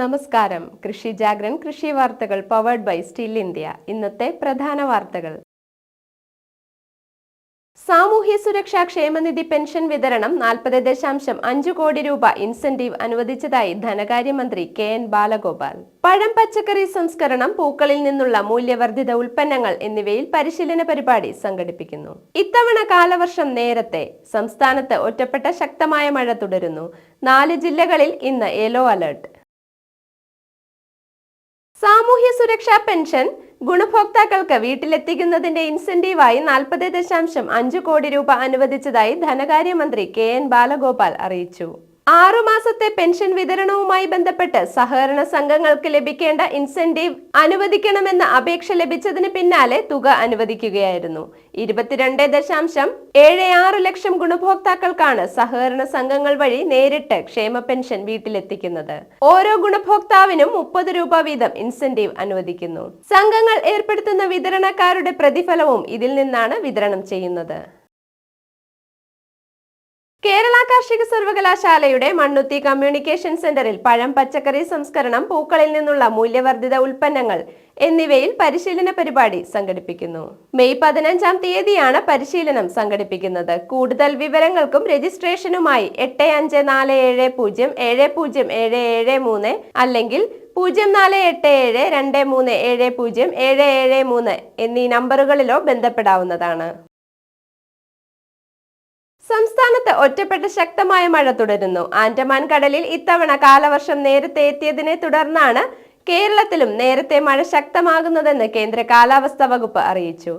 നമസ്കാരം. കൃഷി ജാഗ്രൻ കൃഷി വാർത്തകൾ പവേർഡ് ബൈ സ്റ്റിൽ ഇന്ത്യ ഇന്നത്തെ പ്രധാന വാർത്തകൾ. സാമൂഹ്യ സുരക്ഷാ ക്ഷേമനിധി പെൻഷൻ വിതരണം നാൽപ്പത് ദശാംശം അഞ്ച് കോടി രൂപ ഇൻസെന്റീവ് അനുവദിച്ചതായി ധനകാര്യമന്ത്രി കെ എൻ ബാലഗോപാൽ. പഴം പച്ചക്കറി സംസ്കരണം പൂക്കളിൽ നിന്നുള്ള മൂല്യവർദ്ധിത ഉൽപ്പന്നങ്ങൾ എന്നിവയിൽ പരിശീലന പരിപാടി സംഘടിപ്പിക്കുന്നു. ഇത്തവണ കാലവർഷം നേരത്തെ സംസ്ഥാനത്ത് ഒറ്റപ്പെട്ട ശക്തമായ മഴ തുടരുന്നു. നാല് ജില്ലകളിൽ ഇന്ന് യെല്ലോ അലർട്ട് സാമൂഹ്യ സുരക്ഷാ പെൻഷൻ ഗുണഭോക്താക്കൾക്ക് വീട്ടിലെത്തിക്കുന്നതിന്റെ ഇൻസെന്റീവായി നാൽപ്പത് ദശാംശം അഞ്ച് കോടി രൂപ അനുവദിച്ചതായി ധനകാര്യമന്ത്രി കെ എൻ ബാലഗോപാൽ അറിയിച്ചു. ആറുമാസത്തെ പെൻഷൻ വിതരണവുമായി ബന്ധപ്പെട്ട് സഹകരണ സംഘങ്ങൾക്ക് ലഭിക്കേണ്ട ഇൻസെന്റീവ് അനുവദിക്കണമെന്ന അപേക്ഷ ലഭിച്ചതിന് പിന്നാലെ തുക അനുവദിക്കുകയായിരുന്നു. ഇരുപത്തിരണ്ട് ദശാംശം ഏഴ് ആറ് ലക്ഷം ഗുണഭോക്താക്കൾക്കാണ് സഹകരണ സംഘങ്ങൾ വഴി നേരിട്ട് ക്ഷേമ പെൻഷൻ വീട്ടിലെത്തിക്കുന്നത്. ഓരോ ഗുണഭോക്താവിനും മുപ്പത് രൂപ വീതം ഇൻസെന്റീവ് അനുവദിക്കുന്നു. സംഘങ്ങൾ ഏർപ്പെടുത്തുന്ന വിതരണക്കാരുടെ പ്രതിഫലവും ഇതിൽ നിന്നാണ് വിതരണം ചെയ്യുന്നത്. കേരള കാർഷിക സർവകലാശാലയുടെ മണ്ണുത്തി കമ്മ്യൂണിക്കേഷൻ സെന്ററിൽ പഴം പച്ചക്കറി സംസ്കരണം പൂക്കളിൽ നിന്നുള്ള മൂല്യവർദ്ധിത ഉൽപ്പന്നങ്ങൾ എന്നിവയിൽ പരിശീലന പരിപാടി സംഘടിപ്പിക്കുന്നു. മെയ് പതിനഞ്ചാം തീയതിയാണ് പരിശീലനം സംഘടിപ്പിക്കുന്നത്. കൂടുതൽ വിവരങ്ങൾക്കും രജിസ്ട്രേഷനുമായി എട്ട് അഞ്ച് നാല് ഏഴ് പൂജ്യം ഏഴ് പൂജ്യം ഏഴ് ഏഴ് മൂന്ന് അല്ലെങ്കിൽ പൂജ്യം നാല് എട്ട് ഏഴ് രണ്ട് മൂന്ന് ഏഴ് പൂജ്യം ഏഴ് ഏഴ് മൂന്ന് എന്നീ നമ്പറുകളിലോ ബന്ധപ്പെടാവുന്നതാണ്. സംസ്ഥാനത്ത് ഒറ്റപ്പെട്ട ശക്തമായ മഴ തുടരുന്നു. ആൻഡമാൻ കടലിൽ ഇത്തവണ കാലവർഷം നേരത്തെ എത്തിയതിനെ തുടർന്നാണ് കേരളത്തിലും നേരത്തെ മഴ ശക്തമാകുന്നതെന്ന് കേന്ദ്ര കാലാവസ്ഥാ വകുപ്പ് അറിയിച്ചു.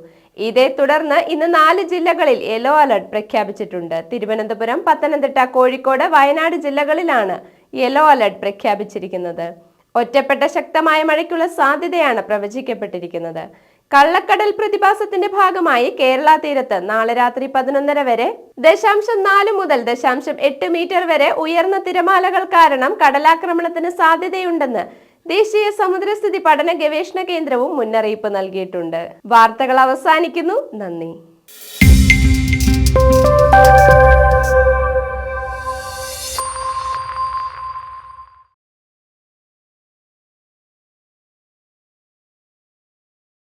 ഇതേ തുടർന്ന് ഇന്ന് നാല് ജില്ലകളിൽ യെല്ലോ അലർട്ട് പ്രഖ്യാപിച്ചിട്ടുണ്ട്. തിരുവനന്തപുരം പത്തനംതിട്ട കോഴിക്കോട് വയനാട് ജില്ലകളിലാണ് യെല്ലോ അലർട്ട് പ്രഖ്യാപിച്ചിരിക്കുന്നത്. ഒറ്റപ്പെട്ട ശക്തമായ മഴയ്ക്കുള്ള സാധ്യതയാണ് പ്രവചിക്കപ്പെട്ടിരിക്കുന്നത്. കള്ളക്കടൽ പ്രതിഭാസത്തിന്റെ ഭാഗമായി കേരള തീരത്ത് നാളെ രാത്രി പതിനൊന്നര വരെ ദശാംശം നാല് മുതൽ ദശാംശം എട്ട് മീറ്റർ വരെ ഉയർന്ന തിരമാലകൾ കാരണം കടലാക്രമണത്തിന് സാധ്യതയുണ്ടെന്ന് ദേശീയ സമുദ്രസ്ഥിതി പഠന ഗവേഷണ കേന്ദ്രവും മുന്നറിയിപ്പ് നൽകിയിട്ടുണ്ട്. വാർത്തകൾ അവസാനിക്കുന്നു. നന്ദി.